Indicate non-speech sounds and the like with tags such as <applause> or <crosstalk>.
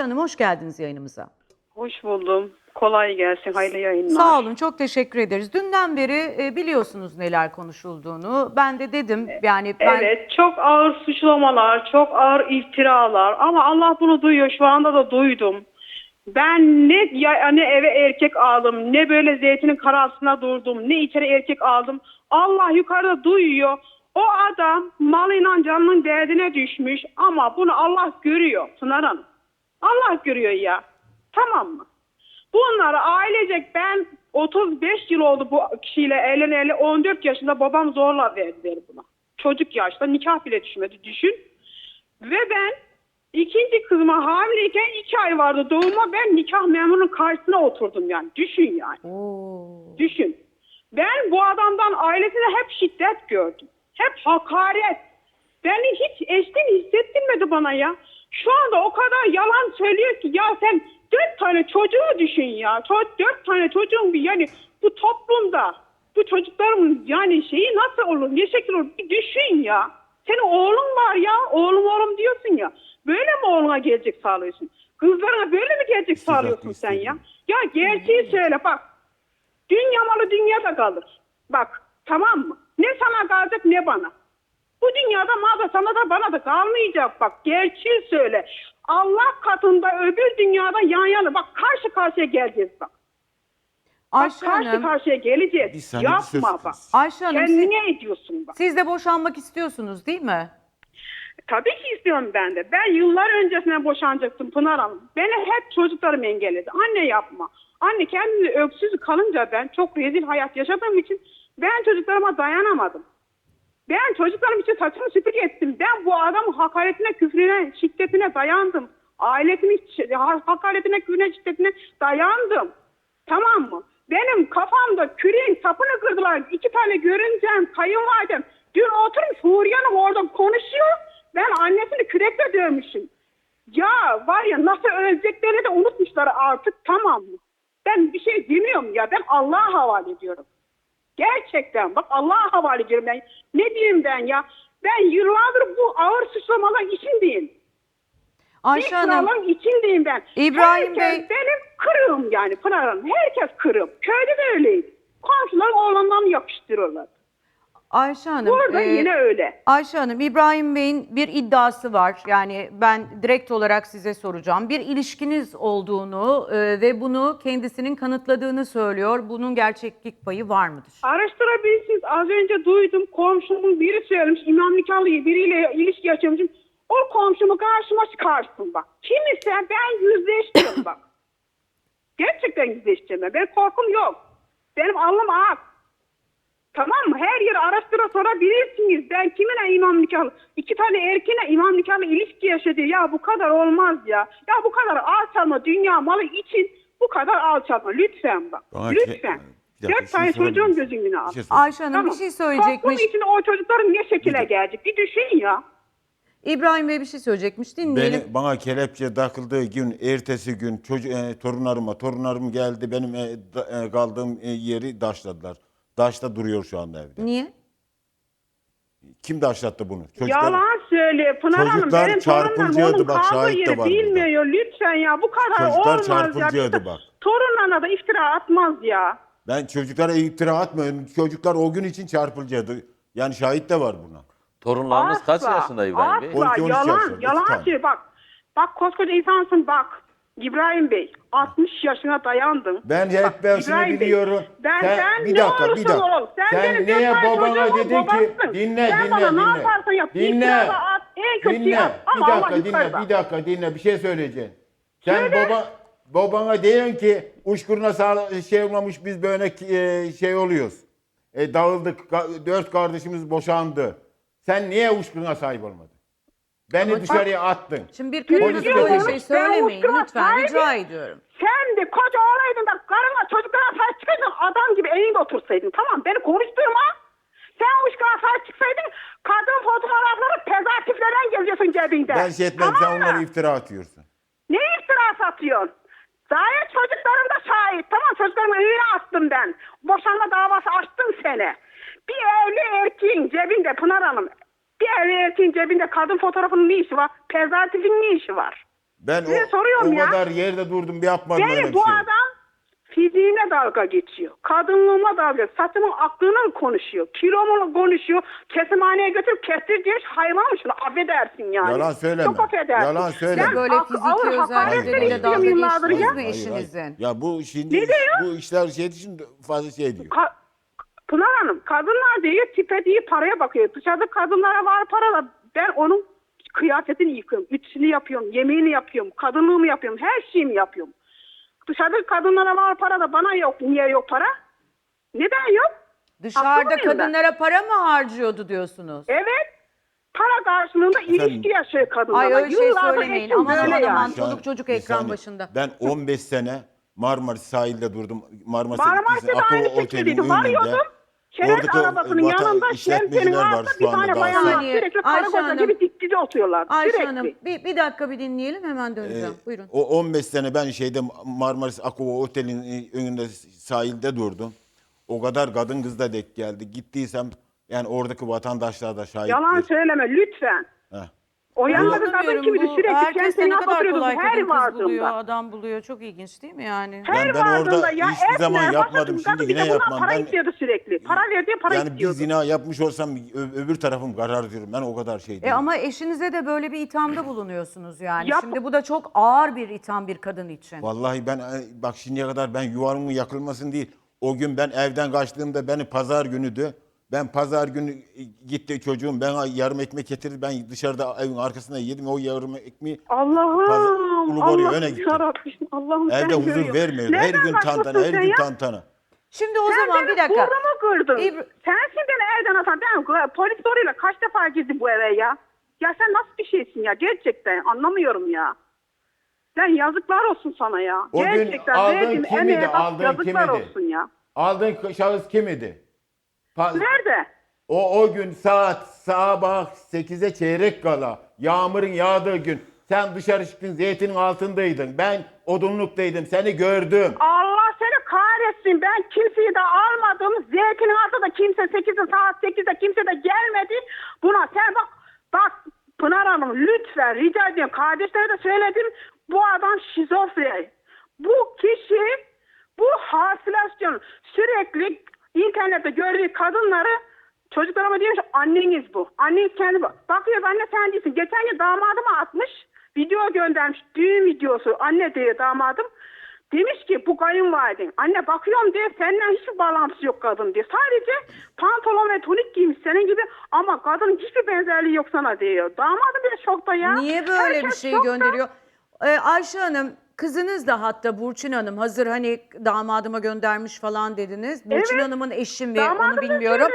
Hanım hoş geldiniz yayınımıza. Hoş buldum. Kolay gelsin. Hayırlı yayınlar. Sağ olun çok teşekkür ederiz. Dünden beri e, biliyorsunuz neler konuşulduğunu. Ben de dedim yani ben Evet, çok ağır suçlamalar, çok ağır iftiralar ama Allah bunu duyuyor. Şu anda da duydum. Ben ne ya, ne eve erkek aldım, ne böyle zeytinin karasına durdum, ne içeri erkek aldım. Allah yukarıda duyuyor. O adam malıyla canının derdine düşmüş ama bunu Allah görüyor Pınar Hanım. Allah görüyor ya. Tamam mı? Bunları ailecek ben 35 yıl oldu bu kişiyle evleneli 14 yaşında babam zorla verdi buna. Çocuk yaşta nikah bile düşmedi düşün. Ve ben ikinci kızıma hamileyken 2 ay vardı doğuma ben nikah memurunun karşısına oturdum yani. Düşün yani. Oo. Düşün. Ben bu adamdan ailesine hep şiddet gördüm. Hep hakaret. Beni hiç eşkin hissettirmedi bana ya. Şu anda o kadar yalan söylüyor ki ya sen dört tane çocuğu düşün ya. Dört tane çocuğun bir yani bu toplumda bu çocukların yani şeyi nasıl olur ne şekil olur bir düşün ya. Senin oğlun var ya oğlum oğlum diyorsun ya. Böyle mi oğluna gelecek sağlıyorsun? Kızlarına böyle mi gelecek sağlıyorsun sen ya? Ya gerçeği söyle bak. Dünya malı dünyada kalır. Bak tamam mı? Ne sana kalacak ne bana. Bu dünyada mal da sana da bana da kalmayacak bak. Gerçeği söyle. Allah katında öbür dünyada yan yana. Bak karşı karşıya geleceğiz bak. Bak Ayşe karşı Hanım, karşıya Bir geleceğiz. saniye bir söz Yapma bak. kız. Ayşe Hanım siz, Kendine ediyorsun bak. siz de boşanmak istiyorsunuz değil mi? Tabii ki istiyorum ben de. Ben yıllar öncesine boşanacaktım Pınar Hanım. Beni hep çocuklarım engelledi. Anne yapma. Anne kendimi öksüz kalınca ben çok rezil hayat yaşadığım için ben çocuklarıma dayanamadım. Ben çocuklarım için saçımı süpürge ettim. Ben bu adamın hakaretine, küfrüne, şiddetine dayandım. Ha- hakaretine, küfrüne, şiddetine dayandım. Tamam mı? Benim kafamda küreğin sapını kırdılar. İki tane görüncem, kayınvalidem. Dün oturmuş Huriye Hanım orada konuşuyor. Ben annesini kürekle dövmüşüm. Ya var ya nasıl öleceklerini de unutmuşlar artık tamam mı? Ben bir şey demiyorum ya. Ben Allah'a havale ediyorum. Gerçekten bak Allah'a havale ediyorum ben. Ne diyeyim ben ya? Ben yıllardır bu ağır suçlamalar içindeyim. Ayşe Hanım, içindeyim ben. İbrahim Herkes Bey- benim kırığım yani Pınar Hanım. Herkes kırığım. Köyde de öyleydi. Komşular oğlandan yapıştırırlar. Ayşe Hanım, Burada e, yine öyle. Ayşe Hanım, İbrahim Bey'in bir iddiası var. Yani ben direkt olarak size soracağım. Bir ilişkiniz olduğunu e, ve bunu kendisinin kanıtladığını söylüyor. Bunun gerçeklik payı var mıdır? Araştırabilirsiniz. Az önce duydum. Komşumun biri söylemiş. İmam nikahlı biriyle ilişki yaşamışım. O komşumu karşıma çıkarsın bak. Kim ise ben yüzleştim bak. <coughs> Gerçekten yüzleşeceğim ben. Korkum yok. Benim alnım ak. Tamam mı? Her yeri araştıra sorabilirsiniz. Ben kiminle imam nikahlı? İki tane erkeğine imam nikahlı ilişki yaşadı. Ya bu kadar olmaz ya. Ya bu kadar alçalma dünya malı için bu kadar alçalma. Lütfen bak. Bana Lütfen. ke- Bir dakika, Dört şunu tane sorabilir çocuğun gözün günü al. Bir şey sorayım. Ayşe Hanım bir şey Toplum söyleyecekmiş. için o çocukların ne şekile gelecek? Bir düşün ya. İbrahim Bey bir şey söyleyecekmiş. Dinleyelim. Beni, bana kelepçe takıldığı gün, ertesi gün çocuğu, e, torunlarıma, torunlarım geldi benim e, da- e, kaldığım e, yeri daşladılar. Daşta duruyor şu anda evde. Niye? Kim daşlattı bunu? Çocuklar, Yalan söyle Pınar Hanım. Çocuklar Benim torunlarım onun bak, kaldığı şahit de yeri var burada. bilmiyor. Lütfen ya bu kadar Çocuklar olmaz ya. çarpılacaktı bak. Torunlarına da iftira atmaz ya. Ben çocuklara iftira atmıyorum. Çocuklar o gün için çarpılacaktı. Yani şahit de var buna. Torunlarınız kaç yaşında İbrahim Bey? Asla 12-13 yalan, yaşlarında, iki yalan tane. söylüyor. Bak, bak koskoca insansın bak. İbrahim Bey 60 yaşına dayandın. Ben hep ben şunu İbrahim Bey, biliyorum. Ben, Sen- sen bir ne dakika, bir olursan dakika. ol. Sen, Sen benim neye dört tane babana çocuğumun dedin ki- babasısın. dinle, sen dinle, bana ne dinle. yaparsan yap. Dinle. At, en kötüyü Dinle. yap. Ama bir Allah dakika dinle. yukarıda. Bir dakika dinle. Bir şey söyleyeceğim. Sen Söyle. baba babana diyorsun ki uçkuruna sağ, şey olmamış biz böyle e, şey oluyoruz. E, dağıldık. Ka- dört kardeşimiz boşandı. Sen niye uçkuruna sahip olmadın? Beni dışarıya attın. Şimdi bir kadına böyle konuş, şey söylemeyin lütfen sahibi- rica ediyorum. Sen de koca olaydın da karına çocuklara sahip çıkaydın adam gibi elinde otursaydın. Tamam beni konuşturma. Sen uçkana sahip çıksaydın kadın fotoğrafları pezatiflerden geziyorsun cebinde. Ben şey etmedim. Tamam Sen onlara iftira atıyorsun. Ne iftirası atıyorsun? Zahir çocuklarım da şahit. Tamam çocuklarımı önüne attım ben. Boşanma davası açtım seni. Bir evli erkeğin cebinde Pınar Hanım. Bir evli erkeğin cebinde kadın fotoğrafının ne işi var? Prezervatifin ne işi var? Ben Size o, soruyorum o ya. kadar yerde durdum bir yapmadım öyle Beni bir bu şey. adam fiziğimle dalga geçiyor. Kadınlığıma dalga geçiyor. Saçımın aklını konuşuyor. Kilomu konuşuyor. Kesimhaneye götürüp kestir diye hayvan şunu affedersin yani. Yalan söyleme. Çok affedersin. Yalan söyleme. Ben Böyle fiziki özellikleriyle dalga geçtiniz ya. mi eşinizin? Ya bu şimdi Ne diyor? bu işler şey için fazla şey diyor. Ka- Pınar Hanım kadınlar diyor tipe değil paraya bakıyor. Dışarıda kadınlara var para da ben onun kıyafetini yıkıyorum. Ütüsünü yapıyorum. Yemeğini yapıyorum. Kadınlığımı yapıyorum. Her şeyimi yapıyorum. Dışarıda kadınlara var para da bana yok. Niye yok para? Neden yok? Dışarıda mıyım ben? kadınlara para mı harcıyordu diyorsunuz? Evet. Para karşılığında ilişki yaşıyor kadınlar. Ay öyle şey söylemeyin. eşim Aman böyle aman aman. yani. Çocuk bir ekran saniye. başında. Ben <laughs> 15 sene Marmaris sahilde durdum. Marmaris Marmaris'te de aynı şekildeydi. Varıyordum. Şeref arabasının vatan yanında işletmeciler şemsiyenin var altında şu bir anda tane daha bayanlar saniye. sürekli karı Ayşe koca Hanım. gibi dik dize oturuyorlar. Ayşe sürekli. Hanım bir, bir dakika bir dinleyelim hemen Ee, döneceğim. Buyurun. O 15 sene ben şeyde Marmaris Akova Otel'in e, önünde sahilde durdum. O kadar kadın kız da denk geldi. Gittiysem yani oradaki vatandaşlar da şahittir. Yalan söyleme lütfen. Heh. O bir kadın Anlamıyorum, kimdi bu sürekli herkes de kendisini ne kadar kolay her kadın kız buluyor, vardığında. adam buluyor. Çok ilginç değil mi yani? Her Ben- ben orada vardığında ya hiçbir zaman esmer, yapmadım, başka şimdi kadın bir yine bundan yapmam. Para Ben- istiyordu sürekli. Para verdiği para Yani bir istiyordu. zina yapmış olsam ö- öbür tarafım karar diyorum. Ben o kadar şey E değilim. ama eşinize de böyle bir ithamda <laughs> bulunuyorsunuz yani. Yap- Şimdi bu da çok ağır bir itham bir kadın için. Vallahi ben e, bak şimdiye kadar ben yuvarımın yakılmasın değil. O gün ben evden kaçtığımda beni pazar günüdü. Ben pazar günü e, gitti çocuğum bana yarım ekmek getirdi. Ben dışarıda evin arkasında yedim o yarım ekmeği. Allah'ım. Öne Allah'ım gittim. yarabbim. Allah'ım sen Evde huzur görüyorsun. vermiyor. Her Nereden gün tantana, her sen gün ya? tantana. Şimdi o Sen zaman bir dakika. burnumu kırdın. İbr- Sensin beni evden atan. Ben polis soruyla kaç defa girdi bu eve ya? Ya sen nasıl bir şeysin ya? Gerçekten anlamıyorum ya. Sen yazıklar olsun sana ya. O gün Gerçekten aldığın verdiğim kimidi, aldığın yazıklar kimidi? olsun ya. Aldığın şahıs kim idi? Pa- Nerede? O o gün saat sabah 8'e çeyrek kala yağmurun yağdığı gün sen dışarı çıktın zeytinin altındaydın. Ben odunluktaydım. Seni gördüm. Allah seni kahretsin. Ben kimseyi de almadım. Zeytinin altında kimse 8'de saat 8'de kimse de gelmedi. Buna sen bak bak Pınar Hanım lütfen rica ediyorum. Kardeşlere de söyledim. Bu adam şizofren. Bu kişi bu hasilasyon sürekli internette gördüğü kadınları çocuklarıma diyormuş anneniz bu. Anneniz kendi bu. Bakıyor anne sen değilsin. Geçen gün damadıma atmış. Video göndermiş. Düğün videosu. Anne diyor damadım. Demiş ki bu kayınvaliden. Anne bakıyorum diye senden hiçbir bağlantısı yok kadın diyor. Sadece pantolon ve tonik giymiş senin gibi ama kadının hiçbir benzerliği yok sana diyor. Damadım bir şokta ya. Niye böyle bir Herkes şey şokta. gönderiyor? Ee, Ayşe Hanım kızınız da hatta Burçin Hanım hazır hani damadıma göndermiş falan dediniz. Burçin Evet. Hanım'ın eşi mi Damadım onu da bilmiyorum.